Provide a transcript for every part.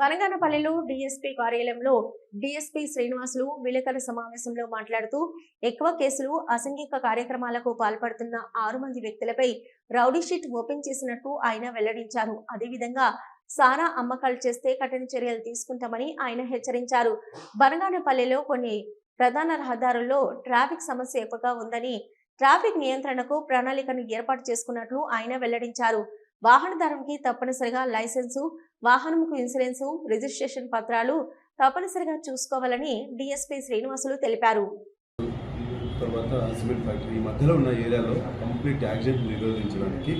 వనగానపల్లిలో DSP కార్యాలయంలో DSP Srinivasulu విలేకరుల సమావేశంలో మాట్లాడుతూ ఎక్కువ కేసులు అసంఘిక కార్యక్రమాలకు పాల్పడుతున్న ఆరు మంది వ్యక్తులపై రౌడీషీట్ ఓపెన్ చేసినట్టు ఆయన వెల్లడించారు. అదేవిధంగా సారా అమ్మకాలు చేస్తే కఠిన చర్యలు తీసుకుంటామని ఆయన హెచ్చరించారు. బనగానపల్లిలో కొన్ని ప్రధాన రహదారుల్లో ట్రాఫిక్ సమస్య ఎక్కువగా ఉందని ట్రాఫిక్ నియంత్రణకు ప్రణాళికను ఏర్పాటు చేసుకున్నట్లు ఆయన వెల్లడించారు. వాహనదారునికి తప్పనిసరిగా లైసెన్సు వాహనంకు ఇన్సూరెన్సు రిజిస్ట్రేషన్ పత్రాలు తప్పనిసరిగా చూసుకోవాలని డిఎస్పీ శ్రీనివాసులు తెలిపారు. తర్వాత సిమెంట్ ఫ్యాక్టరీ ఈ మధ్యలో ఉన్న ఏరియాలో కంప్లీట్ యాక్సిడెంట్ నిరోధించడానికి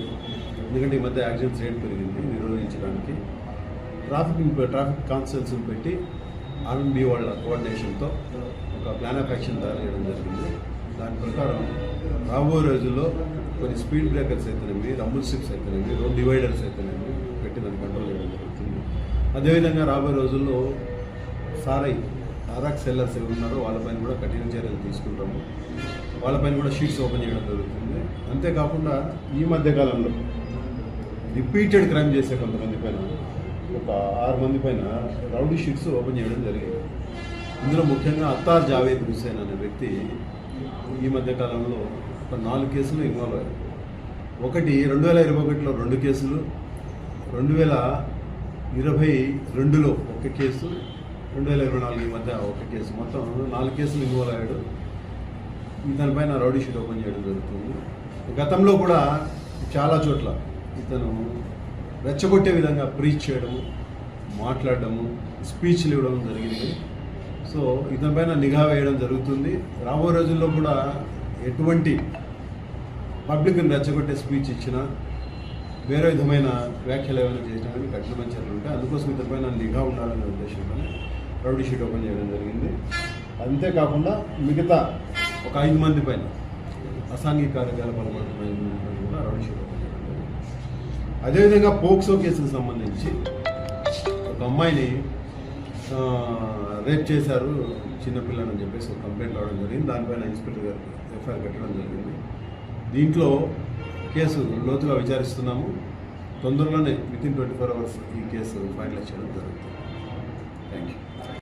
ఎందుకంటే ఈ మధ్య యాక్సిడెంట్స్ రేట్ పెరిగింది నిరోధించడానికి ట్రాఫిక్ ట్రాఫిక్ కాన్స్టెన్స్ పెట్టి ఆర్ఎండ్బి వాళ్ళ కోఆర్డినేషన్తో ఒక ప్లాన్ ఆఫ్ యాక్షన్ తయారు చేయడం జరిగింది. దాని ప్రకారం రాబోయే రోజుల్లో కొన్ని స్పీడ్ బ్రేకర్స్ అయితేనేవి రమ్ముల్ స్ట్రిప్స్ అయితేనేవి రోడ్ డివైడర్స్ అయితేనేమి పెట్టి దాన్ని కంట్రోల్ చేయడం జరుగుతుంది అదేవిధంగా రాబోయే రోజుల్లో సారై ఆరాక్ సెల్లర్స్ ఎవరు ఉన్నారో వాళ్ళపైన కూడా కఠిన చర్యలు తీసుకుంటాము. వాళ్ళపైన కూడా షీట్స్ ఓపెన్ చేయడం జరుగుతుంది. అంతేకాకుండా ఈ మధ్య కాలంలో రిపీటెడ్ క్రైమ్ చేసే కొంతమంది పైన ఒక ఆరు మంది పైన రౌడీ షీట్స్ ఓపెన్ చేయడం జరిగింది. ఇందులో ముఖ్యంగా అత్తార్ జావేద్ హుసేన్ అనే వ్యక్తి ఈ మధ్య కాలంలో ఒక నాలుగు కేసులు ఇన్వాల్వ్ అయ్యారు. ఒకటి రెండు వేల ఇరవై ఒకటిలో రెండు కేసులు రెండు వేల ఇరవై రెండులో ఒక కేసు రెండు వేల ఇరవై నాలుగు ఈ మధ్య ఒక కేసు. మొత్తం నాలుగు కేసులు ఇన్వాల్వ్ అయ్యాడు. ఇతనిపైన రౌడీ షీట్ ఓపెన్ చేయడం జరుగుతుంది. గతంలో కూడా చాలా చోట్ల ఇతను రెచ్చగొట్టే విధంగా ప్రీచ్ చేయడము మాట్లాడడము స్పీచ్లు ఇవ్వడం జరిగింది. సో ఇతనిపైన నిఘా వేయడం జరుగుతుంది. రాబోయే రోజుల్లో కూడా ఎటువంటి పబ్లిక్ని రెచ్చగొట్టే స్పీచ్ ఇచ్చినా వేరే విధమైన వ్యాఖ్యలు ఏమైనా చేసినా కానీ కఠినమైన చర్యలు ఉంటాయి అందుకోసం ఇతనిపైన నిఘా ఉండాలనే ఉద్దేశంతోనే రౌడీ షీట్ ఓపెన్ చేయడం జరిగింది. అంతేకాకుండా మిగతా ఒక ఐదు మంది పైన అసాంఘిక కార్యకలాపాల పాల్పడుతున్న మంది పైన కూడా రౌడీ షీట్ ఓపెన్ చేయడం జరిగింది. అదేవిధంగా పోక్సో కేసుకు సంబంధించి ఒక అమ్మాయిని రేప్ చేశారు చిన్నపిల్లని చెప్పేసి ఒక కంప్లైంట్ రావడం జరిగింది. దానిపైన ఇన్స్పెక్టర్ గారు ఎఫ్ఐఆర్ కట్టడం జరిగింది. దీంట్లో కేసు లోతుగా విచారిస్తున్నాము. తొందరలోనే within twenty four hours ఈ కేసు ఫైనలైజ్ చేయడం జరుగుతుంది. Thank you